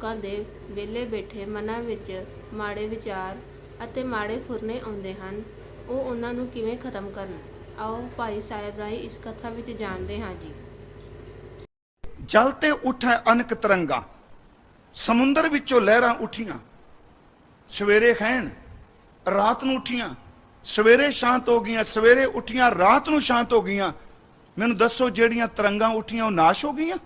ਲੋਕਾਂ ਦੇ ਵਿਹਲੇ ਬੈਠੇ ਮਨਾਂ ਵਿੱਚ ਮਾੜੇ ਵਿਚਾਰ ਅਤੇ ਮਾੜੇ ਫੁਰਨੇ ਆਉਂਦੇ ਹਨ। ਉਹ ਉਹਨਾਂ ਨੂੰ ਕਿਵੇਂ ਖਤਮ ਕਰਨ? ਆਓ ਭਾਈ ਸਾਹਿਬ ਰਾਹੀਂ ਇਸ ਕਥਾ ਵਿੱਚ ਜਾਣਦੇ ਹਾਂ ਜੀ। ਜਲ ਤੇ ਉਠੈ ਅਨਕ ਤਰੰਗਾ, ਸਮੁੰਦਰ ਵਿੱਚੋਂ ਲਹਿਰਾਂ ਉੱਠੀਆਂ। ਸਵੇਰੇ ਖੈਣ ਰਾਤ ਨੂੰ ਉੱਠੀਆਂ। ਸਵੇਰੇ ਸ਼ਾਂਤ ਹੋ ਗਈਆਂ, ਸਵੇਰੇ ਉੱਠੀਆਂ, ਰਾਤ ਨੂੰ ਸ਼ਾਂਤ ਹੋ ਗਈਆਂ। ਮੈਨੂੰ ਦੱਸੋ ਜਿਹੜੀਆਂ ਤਰੰਗਾਂ ਉੱਠੀਆਂ ਉਹ ਨਾਸ਼ ਹੋ ਗਈਆਂ?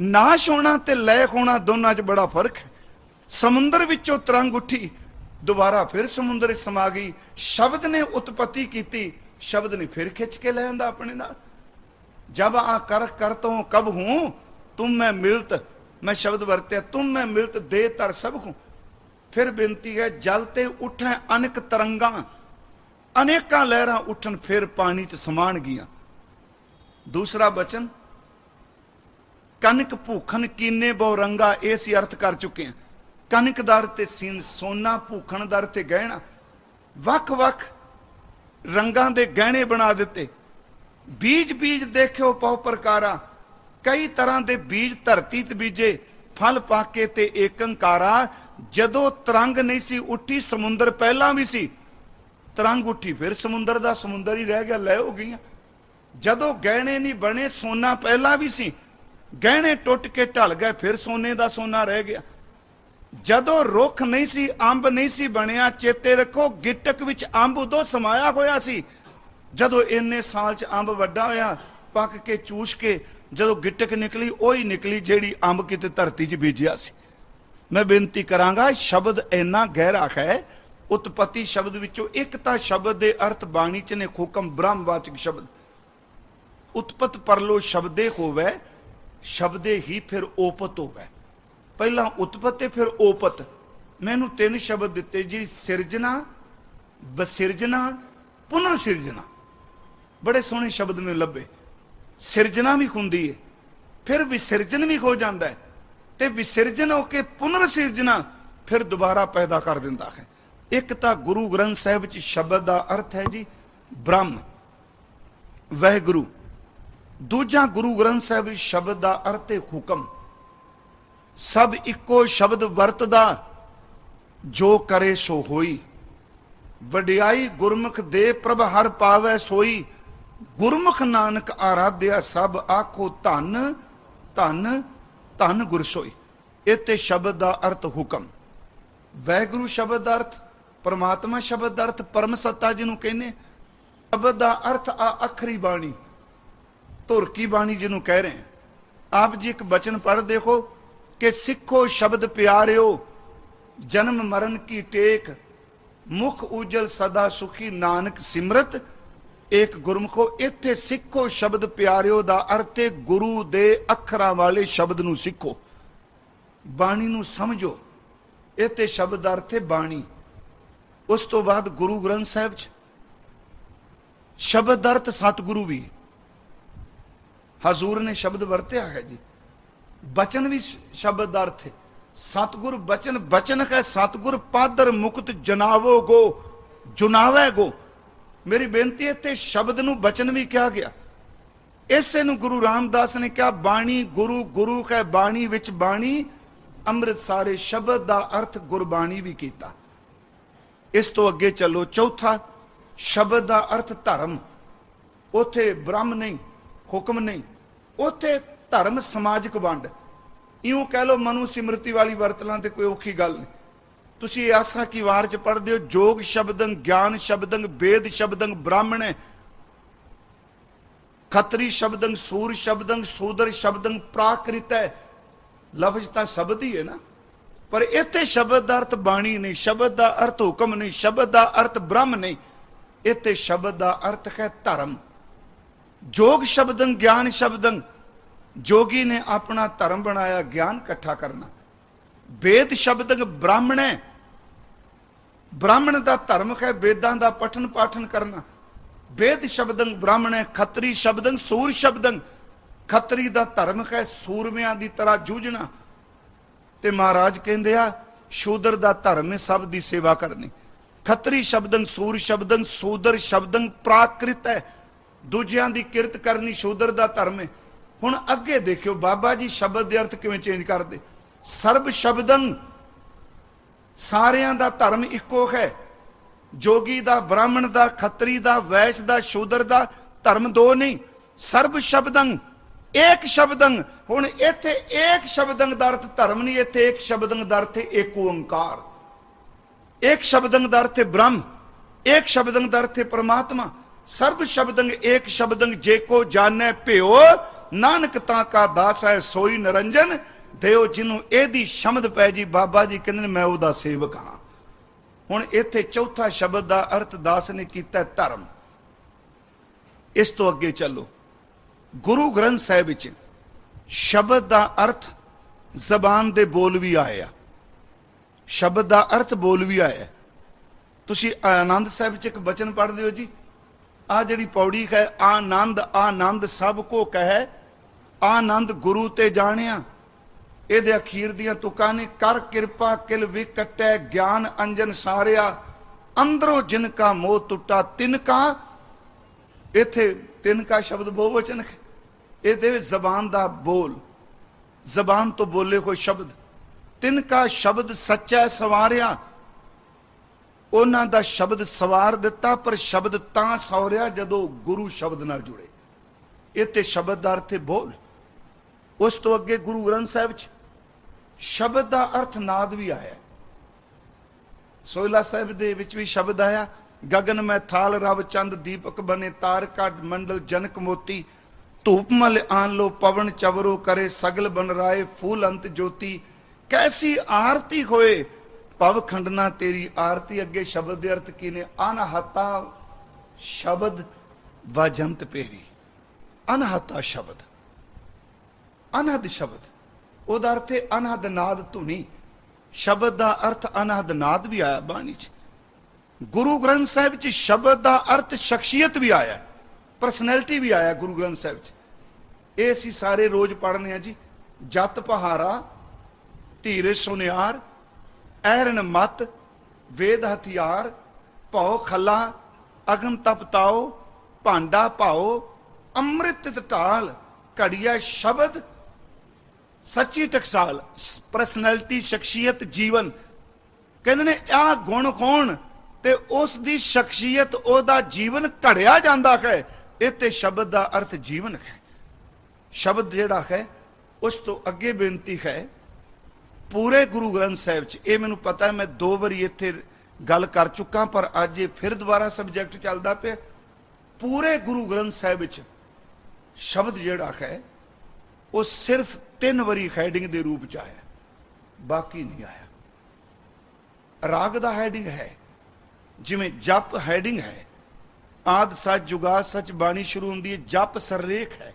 ਨਾਸ਼ ਹੋਣਾ ਤੇ ਲੈ ਹੋਣਾ ਦੋਨਾਂ 'ਚ ਬੜਾ ਫ਼ਰਕ ਹੈ। ਸਮੁੰਦਰ ਵਿੱਚੋਂ ਤਰੰਗ ਉੱਠੀ, ਦੁਬਾਰਾ ਫਿਰ ਸਮੁੰਦਰ ਸਮਾ ਗਈ। ਸ਼ਬਦ ਨੇ ਉਤਪਤੀ ਕੀਤੀ, ਸ਼ਬਦ ਨੇ ਫਿਰ ਖਿੱਚ ਕੇ ਲੈ ਆਂਦਾ ਆਪਣੇ ਨਾਲ। ਜਬ ਆ ਕਰ ਕਰਤੋਂ ਕਬ ਹੂੰ? ਤੁਮ ਮੈਂ ਮਿਲਤ, ਮੈਂ ਸ਼ਬਦ ਵਰਤਿਆ, ਤੁਮ ਮੈਂ ਮਿਲਤ ਦੇ ਤਰ ਸਭ ਹੂੰ। ਫਿਰ ਬੇਨਤੀ ਹੈ, ਜਲ ਤੇ ਉਠੈ ਅਨੇਕ ਤਰੰਗਾਂ, ਅਨੇਕਾਂ ਲਹਿਰਾਂ ਉੱਠਣ, ਫਿਰ ਪਾਣੀ 'ਚ ਸਮਾਣ ਗਈਆਂ। ਦੂਸਰਾ ਬਚਨ ਕਨਕ ਭੂਖਣ ਕੀਨੇ ਬਹੁ ਰੰਗਾ, ਇਹ ਸੀ ਅਰਥ ਕਰ ਚੁੱਕੇ ਹਾਂ। ਕਨਕ ਦਰ ਤੇ ਸੀਨ, ਸੋਨਾ ਭੂਖਣ ਦਰ ਤੇ ਗਹਿਣਾ। ਵੱਖ-ਵੱਖ ਰੰਗਾਂ ਦੇ ਗਹਿਣੇ ਬਣਾ ਦਿੱਤੇ। ਬੀਜ ਬੀਜ ਦੇਖਿਓ ਬਹੁ ਪ੍ਰਕਾਰਾ। ਕਈ ਤਰ੍ਹਾਂ ਦੇ ਬੀਜ ਧਰਤੀ ਤੇ ਬੀਜੇ, ਫਲ ਪਾਕੇ ਤੇ ਏਕੰਕਾਰਾ। ਜਦੋਂ ਤਰੰਗ ਨਹੀਂ ਸੀ, ਉੱਠੀ ਸਮੁੰਦਰ ਪਹਿਲਾਂ ਵੀ ਸੀ। ਤਰੰਗ ਉੱਠੀ, ਫਿਰ ਸਮੁੰਦਰ ਦਾ ਸਮੁੰਦਰ ਹੀ ਰਹਿ ਗਿਆ, ਲੈ ਹੋ ਗਈਆਂ। ਜਦੋਂ ਗਹਿਣੇ ਨਹੀਂ ਬਣੇ, ਸੋਨਾ ਪਹਿਲਾਂ ਵੀ ਸੀ। ਗਹਿਣੇ ਟੁੱਟ ਕੇ ਢਲ ਗਏ, ਫਿਰ ਸੋਨੇ ਦਾ ਸੋਨਾ ਰਹਿ ਗਿਆ। ਜਦੋਂ ਰੁੱਖ ਨਹੀਂ ਸੀ, ਅੰਬ ਨਹੀਂ ਸੀ ਬਣਿਆ, ਚੇਤੇ ਰੱਖੋ, ਗਿੱਟਕ ਵਿੱਚ ਅੰਬ ਉਦੋਂ ਸਮਾਇਆ ਹੋਇਆ ਸੀ, ਜਦੋਂ ਇੰਨੇ ਸਾਲ ਚ ਅੰਬ ਵੱਡਾ ਹੋਇਆ, ਪੱਕ ਕੇ, ਚੂਸ ਕੇ, ਜਦੋਂ ਗਿੱਟਕ ਨਿਕਲੀ, ਉਹੀ ਨਿਕਲੀ ਜਿਹੜੀ ਅੰਬ ਕਿਤੇ ਧਰਤੀ 'ਚ ਬੀਜਿਆ ਸੀ। ਮੈਂ ਬੇਨਤੀ ਕਰਾਂਗਾ, ਸ਼ਬਦ ਇੰਨਾ ਗਹਿਰਾ ਹੈ, ਉਤਪਤੀ ਸ਼ਬਦ ਵਿੱਚੋਂ ਇੱਕ ਤਾਂ ਸ਼ਬਦ ਦੇ ਅਰਥ ਬਾਣੀ 'ਚ ਨੇ ਹੁਕਮ ਬ੍ਰਹਮਵਾਚਕ ਸ਼ਬਦ। ਉਤਪਤ ਪਰਲੋ ਸ਼ਬਦੇ ਹੋਵੇ ਸ਼ਬਦੇ ਹੀ ਫਿਰ ਓਪਤ ਹੋਵੇ। ਪਹਿਲਾਂ ਉਤਪਤ ਤੇ ਫਿਰ ਓਪਤ। ਮੈਨੂੰ ਤਿੰਨ ਸ਼ਬਦ ਦਿੱਤੇ ਜੀ ਸਿਰਜਣਾ, ਵਸਿਰਜਣਾ, ਪੁਨਰ ਸਿਰਜਣਾ। ਬੜੇ ਸੋਹਣੇ ਸ਼ਬਦ ਮੈਨੂੰ ਲੱਭੇ। ਸਿਰਜਣਾ ਵੀ ਹੁੰਦੀ ਹੈ ਫਿਰ ਵਿਸਰਜਨ ਵੀ ਹੋ ਜਾਂਦਾ ਹੈ ਤੇ ਵਿਸਰਜਨ ਹੋ ਕੇ ਪੁਨਰ ਸਿਰਜਣਾ ਫਿਰ ਦੁਬਾਰਾ ਪੈਦਾ ਕਰ ਦਿੰਦਾ ਹੈ। ਇੱਕ ਤਾਂ ਗੁਰੂ ਗ੍ਰੰਥ ਸਾਹਿਬ ਚ ਸ਼ਬਦ ਦਾ ਅਰਥ ਹੈ ਜੀ ਬ੍ਰਹਮ। ਵਹਿਗੁਰੂ। ਦੂਜਾ ਗੁਰੂ ਗ੍ਰੰਥ ਸਾਹਿਬ ਵਿੱਚ ਸ਼ਬਦ ਦਾ ਅਰਥ ਹੈ ਹੁਕਮ। ਸਭ ਇੱਕੋ ਸ਼ਬਦ ਵਰਤਦਾ, ਜੋ ਕਰੇ ਸੋ ਹੋਈ। ਵਡਿਆਈ ਗੁਰਮੁਖ ਦੇ ਪ੍ਰਭ ਹਰ ਪਾਵੈ ਸੋਈ। ਗੁਰਮੁਖ ਨਾਨਕ ਆਰਾਧਿਆ, ਸਭ ਆਖੋ ਧੰਨ ਧੰਨ ਧੰਨ ਗੁਰਸੋਈ ਇਹ ਤੇ ਸ਼ਬਦ ਦਾ ਅਰਥ ਹੁਕਮ। ਵੈਗੁਰੂ ਸ਼ਬਦ ਦਾ ਅਰਥ, ਪਰਮਾਤਮਾ ਸ਼ਬਦ ਦਾ ਅਰਥ, ਪਰਮ ਸੱਤਾ ਜਿਹਨੂੰ ਕਹਿੰਦੇ। ਸ਼ਬਦ ਦਾ ਅਰਥ ਆ ਅਖਰੀ ਬਾਣੀ। ਧੁਰ ਕੀ ਬਾਣੀ ਜਿਹਨੂੰ ਕਹਿ ਰਹੇ ਹਾਂ? ਆਪ ਜੀ ਇੱਕ ਬਚਨ ਪੜ੍ਹ ਦੇਖੋ ਕਿ ਸਿੱਖੋ ਸ਼ਬਦ ਪਿਆਰਿਓ, ਜਨਮ ਮਰਨ ਕੀ ਟੇਕ, ਮੁਖ ਉਜਲ ਸਦਾ ਸੁਖੀ ਨਾਨਕ ਸਿਮਰਤ ਇੱਕ ਗੁਰਮੁਖੋ, ਇੱਥੇ ਸਿੱਖੋ ਸ਼ਬਦ ਪਿਆਰਿਓ ਦਾ ਅਰਥ ਹੈ ਗੁਰੂ ਦੇ ਅੱਖਰਾਂ ਵਾਲੇ ਸ਼ਬਦ ਨੂੰ ਸਿੱਖੋ। ਬਾਣੀ ਨੂੰ ਸਮਝੋ ਇੱਥੇ ਸ਼ਬਦ ਅਰਥ ਹੈ ਬਾਣੀ। ਉਸ ਤੋਂ ਬਾਅਦ ਗੁਰੂ ਗ੍ਰੰਥ ਸਾਹਿਬ ਚ, ਸ਼ਬਦ ਅਰਥ ਸਤਿਗੁਰੂ ਵੀ ਹਜ਼ੂਰ ਨੇ ਸ਼ਬਦ ਵਰਤਿਆ ਹੈ ਜੀ। ਬਚਨ ਵੀ ਸ਼ਬਦ ਦਾ ਅਰਥ ਹੈ। ਸਤਿਗੁਰ ਬਚਨ ਬਚਨ ਹੈ ਸਤਿਗੁਰ ਪਾਦਰ ਮੁਕਤ ਜਨਾਵੋ ਗੋ, ਜੁਨਾਵੇ ਗੋ। ਮੇਰੀ ਬੇਨਤੀ ਹੈ ਤੇ ਸ਼ਬਦ ਨੂੰ ਬਚਨ ਵੀ ਕਿਹਾ ਗਿਆ। ਇਸੇ ਨੂੰ ਗੁਰੂ ਰਾਮਦਾਸ ਨੇ ਕਿਹਾ, ਬਾਣੀ ਗੁਰੂ ਗੁਰੂ ਹੈ ਬਾਣੀ ਵਿੱਚ ਬਾਣੀ ਅੰਮ੍ਰਿਤ ਸਾਰੇ ਸ਼ਬਦ ਦਾ ਅਰਥ ਗੁਰਬਾਣੀ ਵੀ ਕੀਤਾ। ਇਸ ਤੋਂ ਅੱਗੇ ਚੱਲੋ, ਚੌਥਾ, ਸ਼ਬਦ ਦਾ ਅਰਥ ਧਰਮ। ਉਥੇ ਬ੍ਰਹਮ ਨਹੀਂ, ਹੁਕਮ ਨਹੀਂ ਉਥੇ ਧਰਮ ਸਮਾਜਿਕ ਵੰਡ। ਇਉਂ ਕਹਿ ਲੋ ਮਨੂ ਸਿਮਰਤੀ ਵਾਲੀ ਵਰਤਲਾਂ ਤੇ ਕੋਈ ਔਖੀ ਗੱਲ ਨਹੀਂ। ਤੁਸੀਂ ਇਹ ਆਸਾ ਕੀ ਵਾਰ ਚ ਪੜ੍ਹਦੇ ਹੋ? ਜੋਗ ਸ਼ਬਦੰ, ਗਿਆਨ ਸ਼ਬਦੰ, ਵੇਦ ਸ਼ਬਦੰ, ਬ੍ਰਾਹਮਣ। ਖੱਤਰੀ ਸ਼ਬਦੰ, ਸੂਰ ਸ਼ਬਦੰ, ਸੂਦਰ ਸ਼ਬਦੰ ਪ੍ਰਾਕ੍ਰਿਤ ਹੈ। ਲਫ਼ਜ਼ ਤਾਂ ਸ਼ਬਦ ਹੀ ਹੈ ਨਾ। ਪਰ ਇੱਥੇ ਸ਼ਬਦ ਦਾ ਅਰਥ ਬਾਣੀ ਨਹੀਂ, ਸ਼ਬਦ ਦਾ ਅਰਥ ਹੁਕਮ ਨਹੀਂ, ਸ਼ਬਦ ਦਾ ਅਰਥ ਬ੍ਰਹਮ ਨਹੀਂ। ਇੱਥੇ ਸ਼ਬਦ ਦਾ ਅਰਥ ਹੈ ਧਰਮ। ਜੋਗ ਸ਼ਬਦੰ, ਗਿਆਨ ਸ਼ਬਦੰ। ਜੋਗੀ ਨੇ ਆਪਣਾ ਧਰਮ ਬਣਾਇਆ, ਗਿਆਨ ਇਕੱਠਾ ਕਰਨਾ। ਵੇਦ ਸ਼ਬਦੰ ਬ੍ਰਾਹਮਣ ਹੈ। ਬ੍ਰਾਹਮਣ ਦਾ ਧਰਮ ਹੈ, ਵੇਦਾਂ ਦਾ ਪਠਨ ਪਾਠਨ ਕਰਨਾ। ਵੇਦ ਸ਼ਬਦੰ ਬ੍ਰਾਹਮਣ ਹੈ, ਖੱਤਰੀ ਸ਼ਬਦੰ ਸੂਰ ਸ਼ਬਦੰ। ਖੱਤਰੀ ਦਾ ਧਰਮ ਹੈ, ਸੂਰਮਿਆਂ ਦੀ ਤਰ੍ਹਾਂ ਜੂਝਣਾ। ਤੇ ਮਹਾਰਾਜ ਕਹਿੰਦੇ ਆ, ਸ਼ੂਦਰ ਦਾ ਧਰਮ ਹੈ, ਸਭ ਦੀ ਸੇਵਾ ਕਰਨੀ। ਖੱਤਰੀ ਸ਼ਬਦੰ, ਸੂਰ ਸ਼ਬਦੰ, ਸੂਦਰ ਸ਼ਬਦੰ ਪ੍ਰਾਕ੍ਰਿਤ ਹੈ। ਦੂਜਿਆਂ ਦੀ ਕਿਰਤ ਕਰਨੀ ਸ਼ੂਦਰ ਦਾ ਧਰਮ ਹੈ। ਹੁਣ ਅੱਗੇ ਦੇਖਿਓ, ਬਾਬਾ ਜੀ ਸ਼ਬਦ ਦੇ ਅਰਥ ਕਿਵੇਂ ਚੇਂਜ ਕਰਦੇ? ਸਰਬ ਸ਼ਬਦੰ ਸਾਰਿਆਂ ਦਾ ਧਰਮ ਇੱਕੋ ਹੈ। ਜੋਗੀ ਦਾ, ਬ੍ਰਾਹਮਣ ਦਾ, ਖੱਤਰੀ ਦਾ, ਵੈਸ਼ ਦਾ, ਸ਼ੂਦਰ ਦਾ ਧਰਮ ਦੋ ਨਹੀਂ। ਸਰਬ ਸ਼ਬਦੰ ਏਕ ਸ਼ਬਦੰ। ਹੁਣ ਇੱਥੇ ਏਕ ਸ਼ਬਦੰ ਦਾ ਅਰਥ ਧਰਮ ਨਹੀਂ, ਇੱਥੇ ਏਕ ਸ਼ਬਦੰ ਦਾ ਅਰਥ ਹੈ ਏਕ ਓੰਕਾਰ। ਏਕ ਸ਼ਬਦੰ ਦਾ ਅਰਥ ਬ੍ਰਹਮ। ਏਕ ਸ਼ਬਦੰ ਦਾ ਅਰਥ ਹੈ ਪ੍ਰਮਾਤਮਾ। ਸਰਬ ਸ਼ਬਦੰ ਏਕ ਸ਼ਬਦੰ ਜੇ ਕੋ ਜਾਣੈ ਭਿਓ, ਨਾਨਕ ਤਾਂ ਕਾ ਦਾਸ ਹੈ ਸੋਈ ਨਰੰਜਨ, ਦਿਓ ਜਿਹਨੂੰ ਇਹਦੀ ਸ਼ਮਦ ਪੈ ਜੀ। ਬਾਬਾ ਜੀ ਕਹਿੰਦੇ ਨੇ, ਮੈਂ ਉਹਦਾ ਸੇਵਕ ਹਾਂ। ਹੁਣ ਇੱਥੇ ਚੌਥਾ ਸ਼ਬਦ ਦਾ ਅਰਥ ਦਾਸ ਨੇ ਕੀਤਾ ਧਰਮ। ਇਸ ਤੋਂ ਅੱਗੇ ਚੱਲੋ। ਗੁਰੂ ਗ੍ਰੰਥ ਸਾਹਿਬ ਵਿੱਚ ਸ਼ਬਦ ਦਾ ਅਰਥ ਜ਼ਬਾਨ ਦੇ ਬੋਲ ਵੀ ਆਇਆ ਸ਼ਬਦ ਦਾ ਅਰਥ ਬੋਲ ਵੀ ਆਇਆ ਤੁਸੀਂ ਆਨੰਦ ਸਾਹਿਬ ਚ ਇੱਕ ਬਚਨ ਪੜ੍ਹਦੇ ਹੋ ਜੀ? ਆ ਜਿਹੜੀ ਪੌੜੀ ਹੈ, ਆਨੰਦ ਆਨੰਦ ਸਭ ਕੋ ਕਹੈ। ਆਨੰਦ ਗੁਰੂ ਤੇ ਜਾਣਿਆ। ਇਹਦੇ ਅਖੀਰ ਦੀਆਂ ਤੁਕਾਂ ਨੇ, ਕਰ ਕਿਰਪਾ ਕਿਲ ਵਿਕਟੈ, ਗਿਆਨ ਅੰਜਨ ਸਾਰਿਆ। ਅੰਦਰੋਂ ਜਿਨ ਕਾ ਮੋਹ ਟੁੱਟਾ, ਤਿਨ ਕਾ ਇੱਥੇ ਤਿਨ ਕਾ ਸ਼ਬਦ ਬਹੁਵਚਨ ਹੈ। ਇਹਦੇ ਵਿੱਚ ਜ਼ਬਾਨ ਦਾ ਬੋਲ। ਜ਼ਬਾਨ ਤੋਂ ਬੋਲੇ ਕੋਈ ਸ਼ਬਦ। ਤਿਨ ਕਾ ਸ਼ਬਦ ਸੱਚਾ ਸਵਾਰਿਆ। ਉਹਨਾਂ ਦਾ ਸ਼ਬਦ ਸਵਾਰ ਦਿੱਤਾ, ਪਰ ਸ਼ਬਦ ਤਾਂ ਸੌਰਿਆ ਜਦੋਂ ਗੁਰੂ ਸ਼ਬਦ ਨਾਲ ਜੁੜੇ। ਇਹ ਤੇ ਸ਼ਬਦ ਦਾ ਅਰਥ ਹੈ ਬੋਲ। ਉਸ ਤੋਂ ਅੱਗੇ ਗੁਰੂ ਗ੍ਰੰਥ ਸਾਹਿਬ ਚ ਸ਼ਬਦ ਦਾ ਅਰਥ ਨਾਦ ਵੀ ਆਇਆ। ਸੋਇਲਾ ਸਾਹਿਬ ਦੇ ਵਿੱਚ ਵੀ ਸ਼ਬਦ ਆਇਆ ਗगन ਮੈਂ ਥਾਲ ਰਵ ਚੰਦ ਦੀਪਕ ਬਨੇ ਤਾਰਕਾ ਮੰਡਲ ਜਨਕ ਮੋਤੀ, ਧੂਪ ਮਲ ਆਨ ਲੋ ਪਵਨ ਚਵਰੋ ਕਰੇ ਸਗਲ ਬਨ ਰਾਏ ਫੂਲ ਅੰਤ ਜੋਤੀ, ਕੈਸੀ ਆਰਤੀ ਹੋਏ ਭਵ ਖੰਡਨਾ ਤੇਰੀ ਆਰਤੀ ਅੱਗੇ ਸ਼ਬਦ ਦੇ ਅਰਥ ਕੀ ਨੇ? ਅਨਹਤਾ ਸ਼ਬਦ ਵਜੰਤ ਪੇਰੀ। ਅਨਹਤਾ ਸ਼ਬਦ। ਅਨਹਦ ਸ਼ਬਦ। ਉਹਦਾ ਅਰਥ ਹੈ ਅਨਹਦ ਨਾਦ ਧੁਨੀ। ਸ਼ਬਦ ਦਾ ਅਰਥ ਅਨਹਦ ਨਾਦ ਵੀ ਆਇਆ ਬਾਣੀ 'ਚ। ਗੁਰੂ ਗ੍ਰੰਥ ਸਾਹਿਬ 'ਚ ਸ਼ਬਦ ਦਾ ਅਰਥ ਸ਼ਖਸੀਅਤ ਵੀ ਆਇਆ। ਪਰਸਨੈਲਿਟੀ ਵੀ ਆਇਆ ਗੁਰੂ ਗ੍ਰੰਥ ਸਾਹਿਬ 'ਚ। ਇਹ ਅਸੀਂ ਸਾਰੇ ਰੋਜ਼ ਪੜ੍ਹਨੇ ਆ ਜੀ। ਜਤ ਪਹਾਰਾ, ਧੀਰੇ ਸੁਨਿਆਰ ਐਰਨ ਮਤ, ਵੇਦ ਹਥਿਆਰ, ਭਉ ਖੱਲਾ, ਅਗਨ ਤਪਤਾਓ ਭਾਂਡਾ ਭਾਓ, ਅੰਮ੍ਰਿਤ ਢਾਲ ਘੜੀਆ ਸ਼ਬਦ, ਸੱਚੀ ਟਕਸਾਲ ਪਰਸਨੈਲਿਟੀ ਸ਼ਖਸੀਅਤ, ਜੀਵਨ। ਕਹਿੰਦੇ ਨੇ ਆ ਗੁਣ ਕੌਣ? ਤੇ ਉਸ ਦੀ ਸ਼ਖਸੀਅਤ, ਉਹਦਾ ਜੀਵਨ ਘੜਿਆ ਜਾਂਦਾ ਹੈ। ਇਹ ਤੇ ਸ਼ਬਦ ਦਾ ਅਰਥ ਜੀਵਨ ਹੈ। ਸ਼ਬਦ ਜਿਹੜਾ ਹੈ, ਉਸ ਤੋਂ ਅੱਗੇ ਬੇਨਤੀ ਹੈ ਪੂਰੇ ਗੁਰੂ ਗ੍ਰੰਥ ਸਾਹਿਬ 'ਚ। ਇਹ ਮੈਨੂੰ ਪਤਾ ਮੈਂ ਦੋ ਵਾਰੀ ਇੱਥੇ ਗੱਲ ਕਰ ਚੁੱਕਾ, ਪਰ ਅੱਜ ਇਹ ਫਿਰ ਦੁਬਾਰਾ ਸਬਜੈਕਟ ਚੱਲਦਾ ਪਿਆ। ਪੂਰੇ ਗੁਰੂ ਗ੍ਰੰਥ ਸਾਹਿਬ ਵਿੱਚ ਸ਼ਬਦ ਜਿਹੜਾ ਹੈ, ਉਹ ਸਿਰਫ ਤਿੰਨ ਵਾਰੀ ਹੈਡਿੰਗ ਦੇ ਰੂਪ 'ਚ ਆਇਆ। ਬਾਕੀ ਨਹੀਂ ਆਇਆ। ਰਾਗ ਦਾ ਹੈਡਿੰਗ ਹੈ। ਜਿਵੇਂ ਜਪ ਹੈਡਿੰਗ ਹੈ, ਆਦ ਸੱਚ ਜੁਗਾ ਸੱਚ ਬਾਣੀ ਸ਼ੁਰੂ ਹੁੰਦੀ ਹੈ, ਜਪ ਸਰਲੇਖ ਹੈ।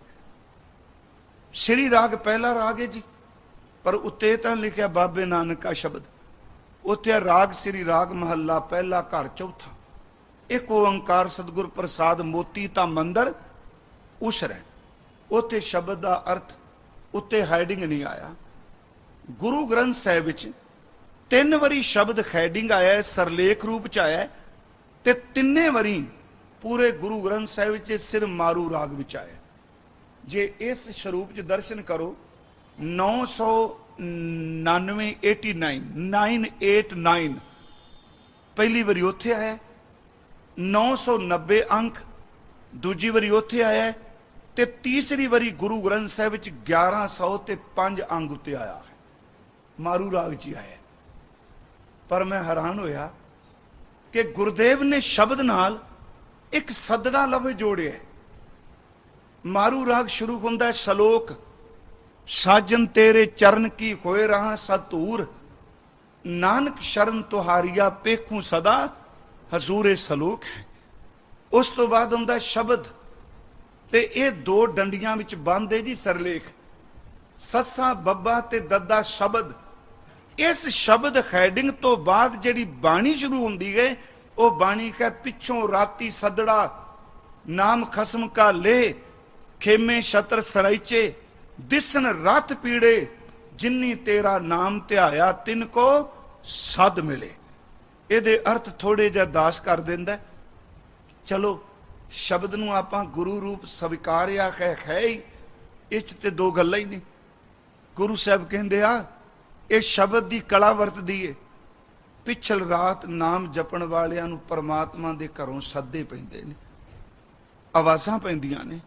ਸ਼੍ਰੀ ਰਾਗ ਪਹਿਲਾ ਰਾਗ ਹੈ ਜੀ। ਪਰ ਉੱਤੇ ਤਾਂ ਲਿਖਿਆ ਬਾਬੇ ਨਾਨਕ ਦਾ ਸ਼ਬਦ। ਉੱਥੇ ਰਾਗ ਸ੍ਰੀ ਰਾਗ ਮਹੱਲਾ, ਪਹਿਲਾ ਘਰ ਚੌਥਾ। ਇੱਕ ਓੰਕਾਰ ਸਤਿਗੁਰ ਪ੍ਰਸਾਦ ਮੋਤੀ ਤਾਂ ਮੰਦਰ ਉਸਰ ਉੱਥੇ ਸ਼ਬਦ ਦਾ ਅਰਥ ਉੱਤੇ ਹੈਡਿੰਗ ਨਹੀਂ ਆਇਆ। ਗੁਰੂ ਗ੍ਰੰਥ ਸਾਹਿਬ ਵਿੱਚ ਤਿੰਨ ਵਾਰੀ ਸ਼ਬਦ ਹੈਡਿੰਗ ਆਇਆ ਹੈ ਸਰਲੇਖ ਰੂਪ ਚ ਆਇਆ ਤੇ ਤਿੰਨੇ ਵਾਰੀ ਪੂਰੇ ਗੁਰੂ ਗ੍ਰੰਥ ਸਾਹਿਬ ਵਿੱਚ ਸਿਰ ਮਾਰੂ ਰਾਗ ਵਿੱਚ ਆਇਆ। ਜੇ ਇਸ ਸਰੂਪ ਚ ਦਰਸ਼ਨ ਕਰੋ 999 89 989 ਪਹਿਲੀ ਵਾਰੀ ਉੱਥੇ ਆਇਆ ਹੈ। 990 ਅੰਕ, ਦੂਜੀ ਵਾਰੀ ਉੱਥੇ ਆਇਆ ਤੇ ਤੀਸਰੀ ਵਾਰੀ ਗੁਰੂ ਗ੍ਰੰਥ ਸਾਹਿਬ ਵਿੱਚ 1100 ਤੇ 5 ਅੰਗ ਉੱਤੇ ਆਇਆ ਹੈ। ਮਾਰੂ ਰਾਗ ਜੀ ਆਇਆ ਪਰ ਮੈਂ ਹੈਰਾਨ ਹੋਇਆ ਕਿ ਗੁਰਦੇਵ ਨੇ ਸ਼ਬਦ ਨਾਲ ਇੱਕ ਸਦਨਾ ਲਫ਼ਜ਼ ਜੋੜਿਆ ਮਾਰੂ ਰਾਗ ਸ਼ੁਰੂ ਹੁੰਦਾ ਸ਼ਲੋਕ ਸਾਜਨ ਤੇਰੇ ਚਰਨ ਕੀ ਹੋਏ ਰਹਾ ਸਤੂਰ ਨਾਨਕ ਸ਼ਰਨ ਤੁਹਾਰੀਆ ਪੇਖੂ ਸਦਾ, ਹਜ਼ੂਰੇ ਸਲੂਕ ਹੈ। ਉਸ ਤੋਂ ਬਾਅਦ ਹੁੰਦਾ ਸ਼ਬਦ, ਤੇ ਇਹ ਦੋ ਡੰਡੀਆਂ ਵਿੱਚ ਬੰਦ ਜੀ ਸਰਲੇਖ। ਸੱਸਾ, ਬੱਬਾ ਤੇ ਦੱਦਾ ਸ਼ਬਦ। ਇਸ ਸ਼ਬਦ ਹੈਡਿੰਗ ਤੋਂ ਬਾਅਦ ਜਿਹੜੀ ਬਾਣੀ ਸ਼ੁਰੂ ਹੁੰਦੀ ਹੈ ਉਹ ਬਾਣੀ ਕਹ, ਪਿੱਛੋਂ ਰਾਤੀ ਸਦੜਾ, ਨਾਮ ਖਸਮ ਕਾ ਲੇ ਖੇਮੇ ਸ਼ਤਰ ਸਰਾਈਚੇ ਦਿਸਨ ਰਤ ਪੀੜੇ, ਜਿੰਨੀ ਤੇਰਾ ਨਾਮ ਧਿਆਇਆ, ਤਿਨ ਕੋ ਸਦ ਮਿਲੇ। ਇਹਦੇ ਅਰਥ ਥੋੜੇ ਜਿਹਾ ਦਾਸ ਕਰ ਦਿੰਦਾ ਚਲੋ, ਸ਼ਬਦ ਨੂੰ ਆਪਾਂ ਗੁਰੂ ਰੂਪ ਸਵੀਕਾਰਿਆ ਹੈ ਹੈ ਹੀ, ਇਹ 'ਚ ਤੇ ਦੋ ਗੱਲਾਂ ਹੀ ਨੇ। ਗੁਰੂ ਸਾਹਿਬ ਕਹਿੰਦੇ ਆ, ਇਹ ਸ਼ਬਦ ਦੀ ਕਲਾ ਵਰਤਦੀ ਏ। ਪਿਛਲ ਰਾਤ ਨਾਮ ਜਪਣ ਵਾਲਿਆਂ ਨੂੰ ਪਰਮਾਤਮਾ ਦੇ ਘਰੋਂ ਸੱਦੇ ਪੈਂਦੇ ਨੇ। ਆਵਾਜ਼ਾਂ ਪੈਂਦੀਆਂ ਨੇ।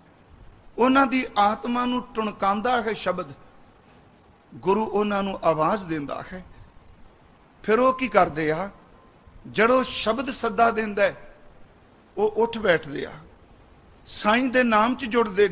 ਉਹਨਾਂ ਦੀ ਆਤਮਾ ਨੂੰ ਟੁਣਕਾਉਂਦਾ ਹੈ ਸ਼ਬਦ। ਗੁਰੂ ਉਹਨਾਂ ਨੂੰ ਆਵਾਜ਼ ਦਿੰਦਾ ਹੈ। ਫਿਰ ਉਹ ਕੀ ਕਰਦੇ ਆ? ਜਦੋਂ ਸ਼ਬਦ ਸੱਦਾ ਦਿੰਦਾ ਉਹ ਉੱਠ ਬੈਠਦੇ ਆ। ਸਾਈਂ ਦੇ ਨਾਮ 'ਚ ਜੁੜਦੇ